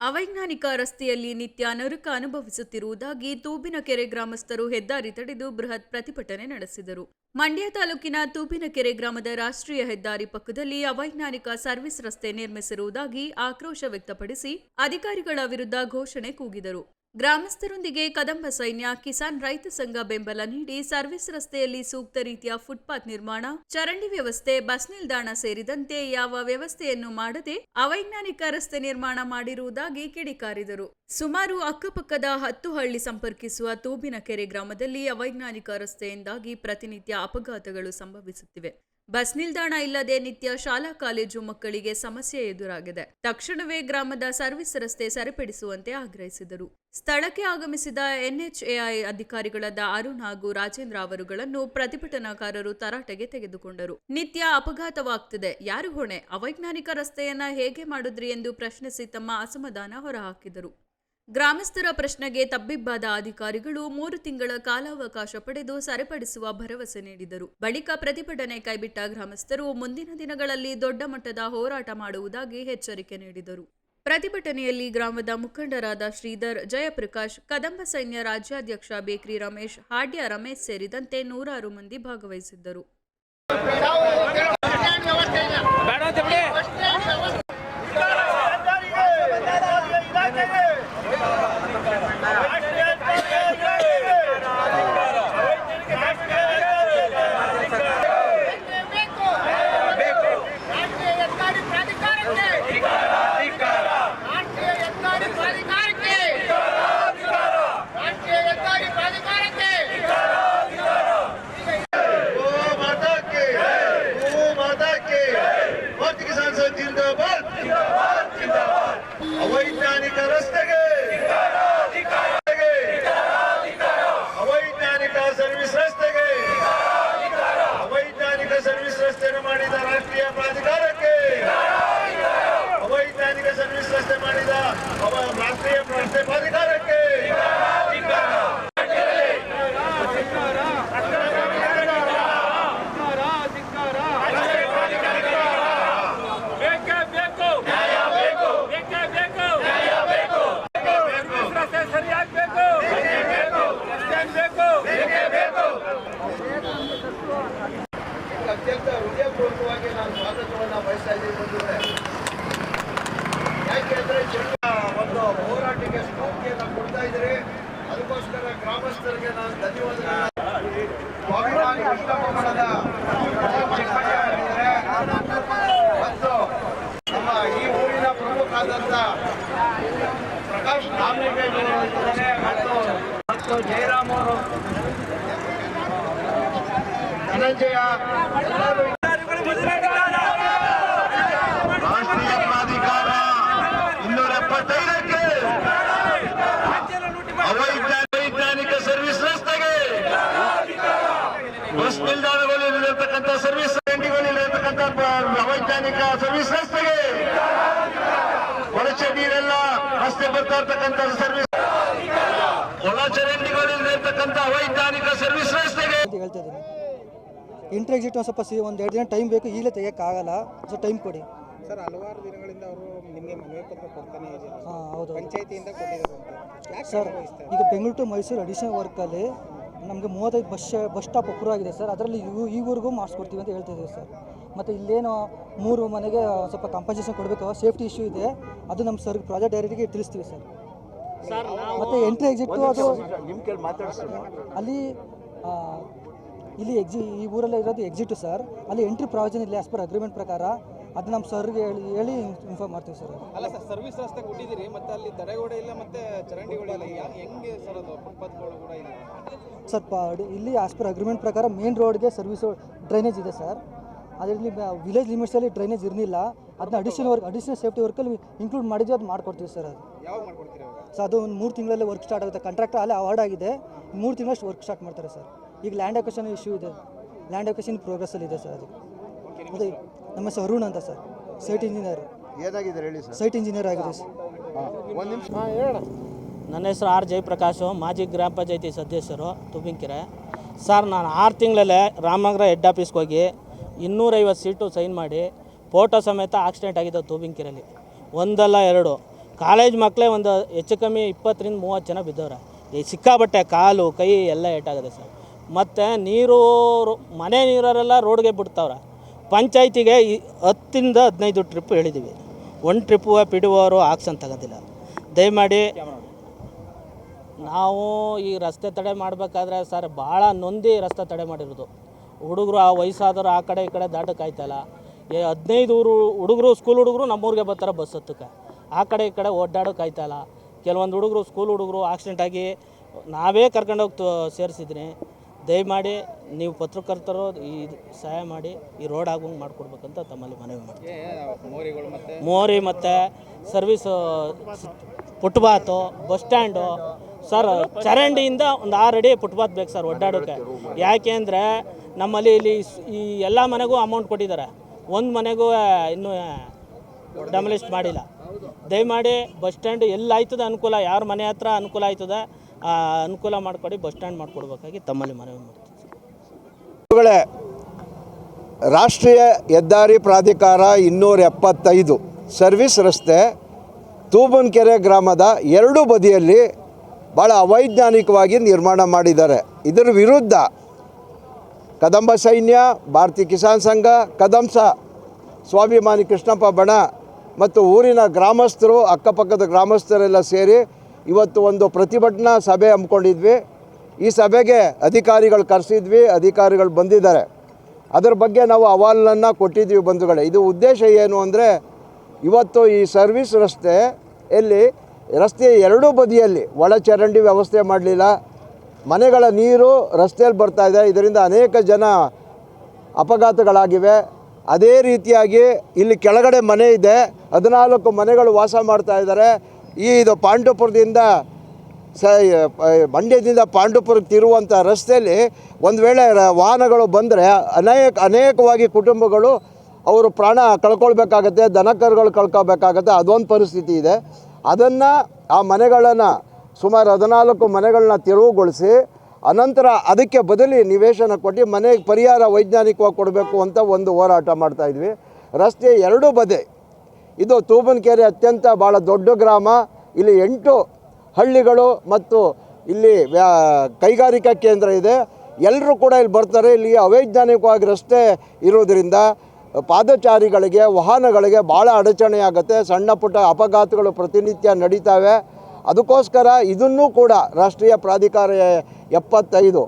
ಅವೈಜ್ಞಾನಿಕ ರಸ್ತೆಯಲ್ಲಿ ನಿತ್ಯ ನರಕ ಅನುಭವಿಸುತ್ತಿರುವುದಾಗಿ ತೂಬಿನಕೆರೆ ಗ್ರಾಮಸ್ಥರು ಹೆದ್ದಾರಿ ತಡೆದು ಬೃಹತ್ ಪ್ರತಿಭಟನೆ ನಡೆಸಿದರು. ಮಂಡ್ಯ ತಾಲೂಕಿನ ತೂಬಿನಕೆರೆ ಗ್ರಾಮದ ರಾಷ್ಟ್ರೀಯ ಹೆದ್ದಾರಿ ಪಕ್ಕದಲ್ಲಿ ಅವೈಜ್ಞಾನಿಕ ಸರ್ವಿಸ್ ರಸ್ತೆ ನಿರ್ಮಿಸಿರುವುದಾಗಿ ಆಕ್ರೋಶ ವ್ಯಕ್ತಪಡಿಸಿ ಅಧಿಕಾರಿಗಳ ವಿರುದ್ಧ ಘೋಷಣೆ ಕೂಗಿದರು. ಗ್ರಾಮಸ್ಥರೊಂದಿಗೆ ಕದಂಬ ಸೈನ್ಯ, ಕಿಸಾನ್ ರೈತ ಸಂಘ ಬೆಂಬಲ ನೀಡಿ ಸರ್ವಿಸ್ ರಸ್ತೆಯಲ್ಲಿ ಸೂಕ್ತ ರೀತಿಯ ಫುಟ್ಪಾತ್ ನಿರ್ಮಾಣ, ಚರಂಡಿ ವ್ಯವಸ್ಥೆ, ಬಸ್ ನಿಲ್ದಾಣ ಸೇರಿದಂತೆ ಯಾವ ವ್ಯವಸ್ಥೆಯನ್ನು ಮಾಡದೆ ಅವೈಜ್ಞಾನಿಕ ರಸ್ತೆ ನಿರ್ಮಾಣ ಮಾಡಿರುವುದಾಗಿ ಕಿಡಿಕಾರಿದರು. ಸುಮಾರು ಅಕ್ಕಪಕ್ಕದ ಹತ್ತು ಹಳ್ಳಿ ಸಂಪರ್ಕಿಸುವ ತೂಬಿನಕೆರೆ ಗ್ರಾಮದಲ್ಲಿ ಅವೈಜ್ಞಾನಿಕ ರಸ್ತೆಯಿಂದಾಗಿ ಪ್ರತಿನಿತ್ಯ ಅಪಘಾತಗಳು ಸಂಭವಿಸುತ್ತಿವೆ. ಬಸ್ ನಿಲ್ದಾಣ ಇಲ್ಲದೆ ನಿತ್ಯ ಶಾಲಾ ಕಾಲೇಜು ಮಕ್ಕಳಿಗೆ ಸಮಸ್ಯೆ ಎದುರಾಗಿದೆ. ತಕ್ಷಣವೇ ಗ್ರಾಮದ ಸರ್ವಿಸ್ ರಸ್ತೆ ಸರಿಪಡಿಸುವಂತೆ ಆಗ್ರಹಿಸಿದರು. ಸ್ಥಳಕ್ಕೆ ಆಗಮಿಸಿದ ಎನ್ಎಚ್ಎಐ ಅಧಿಕಾರಿಗಳಾದ ಅರುಣ್ ಹಾಗೂ ರಾಜೇಂದ್ರ ಅವರುಗಳನ್ನು ಪ್ರತಿಭಟನಾಕಾರರು ತರಾಟೆಗೆ ತೆಗೆದುಕೊಂಡರು. ನಿತ್ಯ ಅಪಘಾತವಾಗ್ತಿದೆ. ಯಾರು ಹೊಣೆ? ಅವೈಜ್ಞಾನಿಕ ರಸ್ತೆಯನ್ನ ಹೇಗೆ ಮಾಡಿದ್ರಿ ಎಂದು ಪ್ರಶ್ನಿಸಿ ತಮ್ಮ ಅಸಮಾಧಾನ ಹೊರಹಾಕಿದರು. ಗ್ರಾಮಸ್ಥರ ಪ್ರಶ್ನೆಗೆ ತಬ್ಬಿಬ್ಬಾದ ಅಧಿಕಾರಿಗಳು ಮೂರು ತಿಂಗಳ ಕಾಲಾವಕಾಶ ಪಡೆದು ಸರಿಪಡಿಸುವ ಭರವಸೆ ನೀಡಿದರು. ಬಳಿಕ ಪ್ರತಿಭಟನೆ ಕೈಬಿಟ್ಟ ಗ್ರಾಮಸ್ಥರು ಮುಂದಿನ ದಿನಗಳಲ್ಲಿ ದೊಡ್ಡ ಮಟ್ಟದ ಹೋರಾಟ ಮಾಡುವುದಾಗಿ ಎಚ್ಚರಿಕೆ ನೀಡಿದರು. ಪ್ರತಿಭಟನೆಯಲ್ಲಿ ಗ್ರಾಮದ ಮುಖಂಡರಾದ ಶ್ರೀಧರ್, ಜಯಪ್ರಕಾಶ್, ಕದಂಬ ಸೈನ್ಯ ರಾಜ್ಯಾಧ್ಯಕ್ಷ ಬೇಕ್ರಿ ರಮೇಶ್, ಹಾಡ್ಯ ರಮೇಶ್ ಸೇರಿದಂತೆ ನೂರಾರು ಮಂದಿ ಭಾಗವಹಿಸಿದ್ದರು. ಮಾಡಿದ್ದಾರೆ. ಮತ್ತು ನಮ್ಮ ಈ ಊರಿನ ಪ್ರಮುಖ ಪ್ರಕಾಶ್ ಮತ್ತು ಮತ್ತು ಜಯರಾಮ್ ಅವರು ಧನಂಜಯ ಎಲ್ಲರೂ ರಾಷ್ಟ್ರೀಯ ಪ್ರಾಧಿಕಾರ ಇನ್ನೂರ ಎಪ್ಪತ್ತೈದಕ್ಕೆ ಅವೈಜ್ಞಾನಿಕ ಸರ್ವಿಸ್ ರಸ್ತೆಗೆ ಬಸ್ ನಿಲ್ದಾಣಗಳಲ್ಲಿರತಕ್ಕಂಥ ಸರ್ವಿಸ್ ಅಂಗಡಿಗಳಲ್ಲಿರತಕ್ಕಂಥ ಅವೈಜ್ಞಾನಿಕ ಸರ್ವಿಸ್ ರಸ್ತೆಗೆ ಒಳಚೆ ನೀರೆಲ್ಲ ರಸ್ತೆ ಬರ್ತಾ ಇರ್ತಕ್ಕಂಥ ಸರ್ವಿಸ್ ಒಳ ಚರಂಡಿಗಳಲ್ಲಿರತಕ್ಕಂಥ ಅವೈಜ್ಞಾನಿಕ ಸರ್ವಿಸ್ ರಸ್ತೆಗೆ ಅಂತ ಹೇಳ್ತಾ ಇದ್ದೀನಿ. ಇಂಟ್ರ್ ಎಕ್ಸಿಟ್ ಒಂದು ಸ್ವಲ್ಪ ಸಿ ಒಂದು ಎರಡು ದಿನ ಟೈಮ್ ಬೇಕು ಈಗಲೇ ತೆಗಿಯೋಕ್ಕಾಗಲ್ಲ. ಸೊ ಟೈಮ್ ಕೊಡಿ. ಸರ್ ಹಲವಾರು ದಿನಗಳಿಂದ ಅವರು ನಿಮಗೆ ಮನವಿ ಪತ್ರ ಕೊಡ್ತಾನೆ ಹಾಂ ಹೌದು. ಪಂಚಾಯತಿಯಿಂದ ಕೊಟ್ಟಿದ್ದಾರೆ ಸರ್ ಈಗ ಬೆಂಗಳೂರು ಟು ಮೈಸೂರು ಅಡಿಷನಲ್ ವರ್ಕಲ್ಲಿ ನಮಗೆ ಮೂವತ್ತೈದು ಬಸ್ ಬಸ್ ಸ್ಟಾಪ್ ಅಪ್ರೂವ್ ಆಗಿದೆ ಸರ್. ಅದರಲ್ಲಿ ಇವು ಈವರೆಗೂ ಮಾಡಿಸ್ಕೊಡ್ತೀವಿ ಅಂತ ಹೇಳ್ತಿದ್ದೀವಿ ಸರ್. ಮತ್ತು ಇಲ್ಲೇನು ಮೂರು ಮನೆಗೆ ಸ್ವಲ್ಪ ಕಂಪನ್ಸೇಷನ್ ಕೊಡಬೇಕು? ಸೇಫ್ಟಿ ಇಶ್ಯೂ ಇದೆ. ಅದು ನಮ್ಮ ಸರ್ ಪ್ರಾಜೆಕ್ಟ್ ಡೈರೆಕ್ಟಿಗೆ ತಿಳಿಸ್ತೀವಿ ಸರ್. ಮತ್ತು ಎಂಟ್ರಿ ಎಕ್ಸಿಟ್ ಅದು ಅಲ್ಲಿ ಇಲ್ಲಿ ಎಕ್ಸಿ ಈ ಊರಲ್ಲೇ ಇರೋದು ಎಕ್ಸಿಟು ಸರ್. ಅಲ್ಲಿ ಎಂಟ್ರಿ ಪ್ರಾವಿಷನ್ ಇಲ್ಲ ಆಸ್ ಪರ್ ಅಗ್ರಿಮೆಂಟ್ ಪ್ರಕಾರ. ಅದು ನಮ್ಮ ಸರ್ಗೆ ಹೇಳಿ ಹೇಳಿ ಇನ್ಫಾರ್ಮ್ ಮಾಡ್ತೀವಿ ಸರ್ ಅಲ್ಲ ಸರ್ ಸರ್ವಿಸ್ ರಸ್ತೆ ಕೊಟ್ಟಿದ್ದೀರಿ ಮತ್ತೆ ಅಲ್ಲಿ ತಡೆಗೋಡೆ ಇಲ್ಲ ಮತ್ತೆ ಚರಂಡಿಗಳಿಲ್ಲ ಇಲ್ಲ ಹೆಂಗೆ ಸರ್ ಅದು? ಫುಟ್ಪಾತ್ಗಳು ಕೂಡ ಇಲ್ಲ. ಸರ್ ಇಲ್ಲಿ ಆಸ್ಪರ್ ಅಗ್ರಿಮೆಂಟ್ ಪ್ರಕಾರ ಮೇನ್ ರೋಡ್ಗೆ ಸರ್ವಿಸ್ ಡ್ರೈನೇಜ್ ಇದೆ ಸರ್. ಅದರಲ್ಲಿ ವಿಲೇಜ್ ಲಿಮಿಟ್ಸಲ್ಲಿ ಡ್ರೈನೇಜ್ ಇರಲಿಲ್ಲ. ಅದನ್ನ ಅಡಿಷನಲ್ ವರ್ಕ್ ಅಡಿಷನಲ್ ಸೇಫ್ಟಿ ವರ್ಕಲ್ಲಿ ಇನ್ಕ್ಲೂಡ್ ಮಾಡಿದ್ವಿ ಅದು ಮಾಡ್ಕೊಡ್ತೀವಿ ಸರ್ ಅದು. ಸರ್ ಅದು ಒಂದು ಮೂರು ತಿಂಗಳಲ್ಲೇ ವರ್ಕ್ ಸ್ಟಾರ್ಟ್ ಆಗುತ್ತೆ. ಕಾಂಟ್ರಾಕ್ಟರ್ ಅಲ್ಲೇ ಅವಾರ್ಡ್ ಆಗಿದೆ. ಮೂರು ತಿಂಗಳಷ್ಟು ವರ್ಕ್ ಸ್ಟಾರ್ಟ್ ಮಾಡ್ತಾರೆ ಸರ್. ಈಗ ಲ್ಯಾಂಡ್ ಅಕೇಶನ್ ಇಶ್ಯೂ ಇದೆ. ಲ್ಯಾಂಡ್ ಅಕೇಶನ್ ಪ್ರೋಗ್ರೆಸ್ಸಲ್ಲಿ ಇದೆ ಸರ್ ಅದು. ಅದೇ ನಮ್ಮ ಹೆಸರು ಅರುಣ್ ಅಂತ ಸರ್. Site engineer. ಏನಾಗಿದ್ದಾರೆ ಹೇಳಿ ಸರ್? ಸೈಟ್ ಇಂಜಿನಿಯರ್ ಆಗಿದೆ ಸರ್. ಒಂದು ನಿಮಿಷ. ನನ್ನ ಹೆಸರು ಆರ್ ಜಯಪ್ರಕಾಶು ಮಾಜಿ ಗ್ರಾಮ ಪಂಚಾಯತಿ ಸದಸ್ಯರು ತುಬಿಂಕೆರೆ. ಸರ್ ನಾನು ಆರು ತಿಂಗಳಲ್ಲೇ ರಾಮನಗರ ಹೆಡ್ ಆಫೀಸ್ಗೆ ಹೋಗಿ ಇನ್ನೂರೈವತ್ತು ಸೀಟು ಸೈನ್ ಮಾಡಿ ಫೋಟೋ ಸಮೇತ ಆಕ್ಸಿಡೆಂಟ್ ಆಗಿದೆ ತೂಬಿಂಕೆರೆಯಲ್ಲಿ. ಒಂದಲ್ಲ ಎರಡು. ಕಾಲೇಜ್ ಮಕ್ಕಳೇ ಒಂದು ಹೆಚ್ಚು ಕಮ್ಮಿ ಇಪ್ಪತ್ತರಿಂದ ಮೂವತ್ತು ಜನ ಬಿದ್ದವ್ರೆ. ಈ ಸಿಕ್ಕಾಬಟ್ಟೆ ಕಾಲು ಕೈ ಎಲ್ಲ ಏಟಾಗಿದೆ ಸರ್. ಮತ್ತು ನೀರು ಮನೆ ನೀರರೆಲ್ಲ ರೋಡ್ಗೆ ಬಿಡ್ತಾವ್ರೆ. ಪಂಚಾಯ್ತಿಗೆ ಈ ಹತ್ತಿಂದ ಹದಿನೈದು ಟ್ರಿಪ್ ಹೇಳಿದ್ದೀವಿ ಒಂದು ಟ್ರಿಪ್ಪು ಪಿ ಡಿ ಅವರು ಆಕ್ಷನ್ ತಗೋದಿಲ್ಲ. ದಯಮಾಡಿ ನಾವು ಈ ರಸ್ತೆ ತಡೆ ಮಾಡಬೇಕಾದ್ರೆ ಸರ್ ಭಾಳ ನೊಂದಿ ರಸ್ತೆ ತಡೆ ಮಾಡಿರೋದು. ಹುಡುಗರು ಆ ವಯಸ್ಸಾದವರು ಆ ಕಡೆ ಈ ಕಡೆ ದಾಟಕ್ಕಾಯ್ತಲ್ಲ ಏ ಹದಿನೈದು ಊರು ಹುಡುಗರು ಸ್ಕೂಲ್ ಹುಡುಗರು ನಮ್ಮೂರಿಗೆ ಬರ್ತಾರೆ ಬಸ್ ಹತ್ತಕ್ಕೆ. ಆ ಕಡೆ ಈ ಕಡೆ ಓಡಾಡೋಕ್ಕಾಯ್ತಲ್ಲ ಕೆಲವೊಂದು ಹುಡುಗರು ಸ್ಕೂಲ್ ಹುಡುಗರು ಆಕ್ಸಿಡೆಂಟ್ ಆಗಿ ನಾವೇ ಕರ್ಕೊಂಡೋಗಿ ಸೇರಿಸಿದ್ದೀನಿ ದಯಮಾಡಿ ನೀವು ಪತ್ರಕರ್ತರು ಈ ಸಹಾಯ ಮಾಡಿ ಈ ರೋಡ್ ಆಗೋಂಗೆ ಮಾಡಿಕೊಡ್ಬೇಕಂತ ತಮ್ಮಲ್ಲಿ ಮನವಿ ಮಾಡ್ತೀವಿ ಮೋರಿ ಮತ್ತು service footpath bus stand sir ಚರಂಡಿಯಿಂದ ಒಂದು ಆರು ಅಡಿ ಫುಟ್ಪಾತ್ ಬೇಕು ಸರ್ ಒಡ್ಡಾಡೋಕ್ಕೆ ಯಾಕೆ ಅಂದರೆ ನಮ್ಮಲ್ಲಿ ಇಲ್ಲಿ ಈ ಎಲ್ಲ ಮನೆಗೂ ಅಮೌಂಟ್ ಕೊಟ್ಟಿದ್ದಾರೆ. ಒಂದು ಮನೆಗೂ ಇನ್ನೂ ಡಮಲಿಸ್ಟ್ ಮಾಡಿಲ್ಲ. ದಯಮಾಡಿ ಬಸ್ ಸ್ಟ್ಯಾಂಡ್ ಎಲ್ಲಿ ಆಯ್ತದೆ ಅನುಕೂಲ ಯಾರ ಮನೆ ಹತ್ರ ಅನುಕೂಲ ಆಯ್ತದೆ ಅನುಕೂಲ ಮಾಡಿಕೊಡಿ, ಬಸ್ ಸ್ಟ್ಯಾಂಡ್ ಮಾಡಿಕೊಡ್ಬೇಕಾಗಿ ತಮ್ಮಲ್ಲಿ ಮನವಿ ಮಾಡ್ತೀವಿ ರಾಷ್ಟ್ರೀಯ ಹೆದ್ದಾರಿ ಪ್ರಾಧಿಕಾರ ಇನ್ನೂರ ಎಪ್ಪತ್ತೈದು ಸರ್ವಿಸ್ ರಸ್ತೆ ತೂಬನ್ಕೆರೆ ಗ್ರಾಮದ ಎರಡೂ ಬದಿಯಲ್ಲಿ ಭಾಳ ಅವೈಜ್ಞಾನಿಕವಾಗಿ ನಿರ್ಮಾಣ ಮಾಡಿದ್ದಾರೆ. ಇದರ ವಿರುದ್ಧ ಕದಂಬ ಸೈನ್ಯ, ಭಾರತೀಯ ಕಿಸಾನ್ ಸಂಘ, ಕದಂಸ ಸ್ವಾಭಿಮಾನಿ ಕೃಷ್ಣಪ್ಪ ಬಣ ಮತ್ತು ಊರಿನ ಗ್ರಾಮಸ್ಥರು, ಅಕ್ಕಪಕ್ಕದ ಗ್ರಾಮಸ್ಥರೆಲ್ಲ ಸೇರಿ ಇವತ್ತು ಒಂದು ಪ್ರತಿಭಟನಾ ಸಭೆ ಹಮ್ಮಿಕೊಂಡಿದ್ವಿ. ಈ ಸಭೆಗೆ ಅಧಿಕಾರಿಗಳು ಕರೆಸಿದ್ವಿ, ಅಧಿಕಾರಿಗಳು ಬಂದಿದ್ದಾರೆ. ಅದರ ಬಗ್ಗೆ ನಾವು ಅಹವಾಲನ್ನು ಕೊಟ್ಟಿದ್ವಿ ಬಂಧುಗಳೇ. ಇದು ಉದ್ದೇಶ ಏನು ಅಂದರೆ, ಇವತ್ತು ಈ ಸರ್ವಿಸ್ ರಸ್ತೆ ಎಲ್ಲಿ, ರಸ್ತೆಯ ಎರಡೂ ಬದಿಯಲ್ಲಿ ಒಳಚರಂಡಿ ವ್ಯವಸ್ಥೆ ಮಾಡಲಿಲ್ಲ. ಮನೆಗಳ ನೀರು ರಸ್ತೆಯಲ್ಲಿ ಬರ್ತಾ ಇದೆ. ಇದರಿಂದ ಅನೇಕ ಜನ ಅಪಘಾತಗಳಾಗಿವೆ. ಅದೇ ರೀತಿಯಾಗಿ ಇಲ್ಲಿ ಕೆಳಗಡೆ ಮನೆ ಇದೆ. ಹದಿನಾಲ್ಕು ಮನೆಗಳು ವಾಸ ಮಾಡ್ತಾ ಇದ್ದಾರೆ. ಈ ಇದು ಪಾಂಡವಪುರದಿಂದ ಸ ಮಂಡ್ಯದಿಂದ ಪಾಂಡವಪುರಕ್ಕೆ ತಿರುವಂಥ ರಸ್ತೆಯಲ್ಲಿ ಒಂದು ವೇಳೆ ವಾಹನಗಳು ಬಂದರೆ ಅನೇಕ, ಅನೇಕವಾಗಿ ಕುಟುಂಬಗಳು ಅವರು ಪ್ರಾಣ ಕಳ್ಕೊಳ್ಬೇಕಾಗತ್ತೆ, ದನಕರುಗಳು ಕಳ್ಕೊಬೇಕಾಗತ್ತೆ ಅದೊಂದು ಪರಿಸ್ಥಿತಿ ಇದೆ. ಅದನ್ನು ಆ ಮನೆಗಳನ್ನು ಸುಮಾರು ಹದಿನಾಲ್ಕು ಮನೆಗಳನ್ನ ತೆರವುಗೊಳಿಸಿ ಅನಂತರ ಅದಕ್ಕೆ ಬದಲಿ ನಿವೇಶನ ಕೊಟ್ಟು ಮನೆಗೆ ಪರಿಹಾರ ವೈಜ್ಞಾನಿಕವಾಗಿ ಕೊಡಬೇಕು ಅಂತ ಒಂದು ಹೋರಾಟ ಮಾಡ್ತಾಯಿದ್ವಿ ರಸ್ತೆ ಎರಡೂ ಬದಿ ಇದು ತೂಬನಕೆರೆ ಅತ್ಯಂತ ಭಾಳ ದೊಡ್ಡ ಗ್ರಾಮ. ಇಲ್ಲಿ ಎಂಟು ಹಳ್ಳಿಗಳು ಮತ್ತು ಇಲ್ಲಿ ಕೈಗಾರಿಕಾ ಕೇಂದ್ರ ಇದೆ. ಎಲ್ಲರೂ ಕೂಡ ಇಲ್ಲಿ ಬರ್ತಾರೆ. ಇಲ್ಲಿ ಅವೈಜ್ಞಾನಿಕವಾಗಿ ರಸ್ತೆ ಇರೋದರಿಂದ ಪಾದಚಾರಿಗಳಿಗೆ, ವಾಹನಗಳಿಗೆ ಭಾಳ ಅಡಚಣೆ ಆಗುತ್ತೆ. ಸಣ್ಣ ಪುಟ್ಟ ಅಪಘಾತಗಳು ಪ್ರತಿನಿತ್ಯ ನಡೀತಾವೆ. ಅದಕ್ಕೋಸ್ಕರ ಇದನ್ನೂ ಕೂಡ ರಾಷ್ಟ್ರೀಯ ಪ್ರಾಧಿಕಾರ ಎಪ್ಪತ್ತೈದು,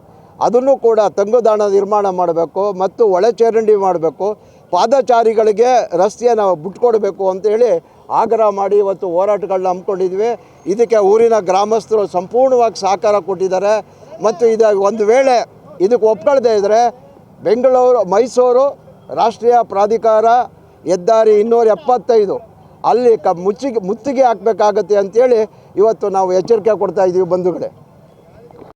ಅದನ್ನು ಕೂಡ ತಂಗುದಾಣ ನಿರ್ಮಾಣ ಮಾಡಬೇಕು ಮತ್ತು ಒಳಚರಂಡಿ ಮಾಡಬೇಕು. ಪಾದಚಾರಿಗಳಿಗೆ ರಸ್ತೆಯನ್ನು ಬಿಟ್ಕೊಡ್ಬೇಕು ಅಂತೇಳಿ ಆಗ್ರಹ ಮಾಡಿ ಇವತ್ತು ಹೋರಾಟಗಳನ್ನ ಹಮ್ಮಿಕೊಂಡಿದ್ವಿ. ಇದಕ್ಕೆ ಊರಿನ ಗ್ರಾಮಸ್ಥರು ಸಂಪೂರ್ಣವಾಗಿ ಸಹಕಾರ ಕೊಟ್ಟಿದ್ದಾರೆ. ಮತ್ತು ಇದು ಒಂದು ವೇಳೆ ಇದಕ್ಕೆ ಒಪ್ಕೊಳ್ದೇ ಇದ್ದರೆ ಬೆಂಗಳೂರು, ಮೈಸೂರು ರಾಷ್ಟ್ರೀಯ ಪ್ರಾಧಿಕಾರ ಹೆದ್ದಾರಿ ಇನ್ನೂರ ಎಪ್ಪತ್ತೈದು ಅಲ್ಲಿ ಕ ಮುಚ್ಚಿಗೆ ಮುತ್ತಿಗೆ ಹಾಕಬೇಕಾಗತ್ತೆ ಅಂತೇಳಿ ಇವತ್ತು ನಾವು ಎಚ್ಚರಿಕೆ ಕೊಡ್ತಾ ಇದ್ದೀವಿ ಬಂಧುಗಳೇ.